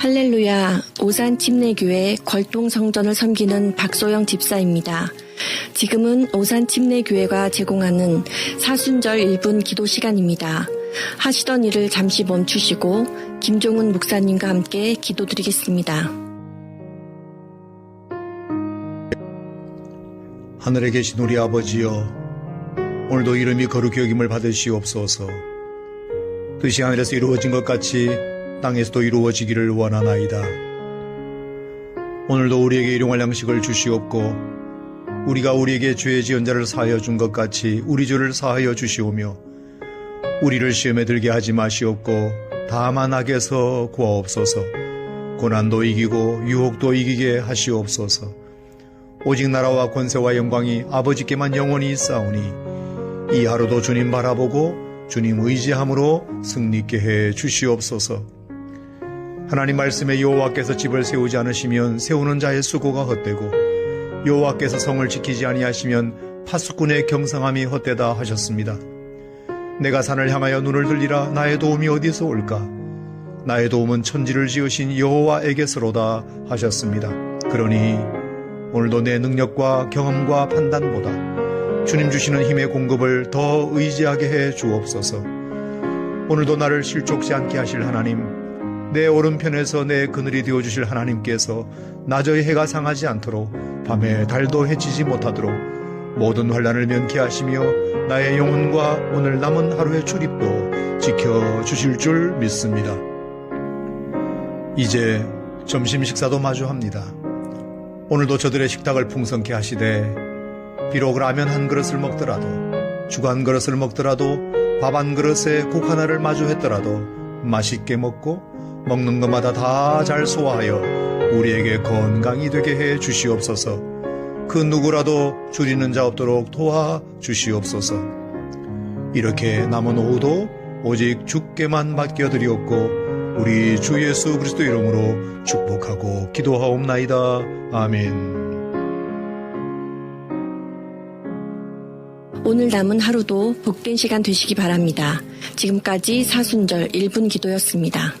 할렐루야, 오산 침례교회 걸동성전을 섬기는 박소영 집사입니다. 지금은 오산 침례교회가 제공하는 사순절 1분 기도 시간입니다. 하시던 일을 잠시 멈추시고 김종훈 목사님과 함께 기도드리겠습니다. 하늘에 계신 우리 아버지여 오늘도 이름이 거룩히 여김을 받으시옵소서 뜻이 하늘에서 이루어진 것 같이 땅에서도 이루어지기를 원하나이다. 오늘도 우리에게 일용할 양식을 주시옵고 우리가 우리에게 죄의 지은 자를 사하여 준 것 같이 우리 죄를 사하여 주시오며 우리를 시험에 들게 하지 마시옵고 다만 악에서 구하옵소서. 고난도 이기고 유혹도 이기게 하시옵소서. 오직 나라와 권세와 영광이 아버지께만 영원히 있사오니 이 하루도 주님 바라보고 주님 의지함으로 승리케 해 주시옵소서. 하나님 말씀에 여호와께서 집을 세우지 않으시면 세우는 자의 수고가 헛되고 여호와께서 성을 지키지 아니하시면 파수꾼의 경성함이 헛되다 하셨습니다. 내가 산을 향하여 눈을 들리라 나의 도움이 어디서 올까? 나의 도움은 천지를 지으신 여호와에게서로다 하셨습니다. 그러니 오늘도 내 능력과 경험과 판단보다 주님 주시는 힘의 공급을 더 의지하게 해 주옵소서. 오늘도 나를 실족지 않게 하실 하나님, 내 오른편에서 내 그늘이 되어 주실 하나님께서 나저의 해가 상하지 않도록 밤에 달도 해치지 못하도록 모든 환란을 면케하시며 나의 영혼과 오늘 남은 하루의 출입도 지켜 주실 줄 믿습니다. 이제 점심 식사도 마주합니다. 오늘도 저들의 식탁을 풍성케 하시되 비록 라면 한 그릇을 먹더라도 죽 한 그릇을 먹더라도 밥 한 그릇에 국 하나를 마주했더라도 맛있게 먹고 먹는 것마다 다 잘 소화하여 우리에게 건강이 되게 해 주시옵소서. 그 누구라도 줄이는 자 없도록 도와 주시옵소서. 이렇게 남은 오후도 오직 주께만 맡겨드리옵고 우리 주 예수 그리스도 이름으로 축복하고 기도하옵나이다. 아멘. 오늘 남은 하루도 복된 시간 되시기 바랍니다. 지금까지 사순절 1분 기도였습니다.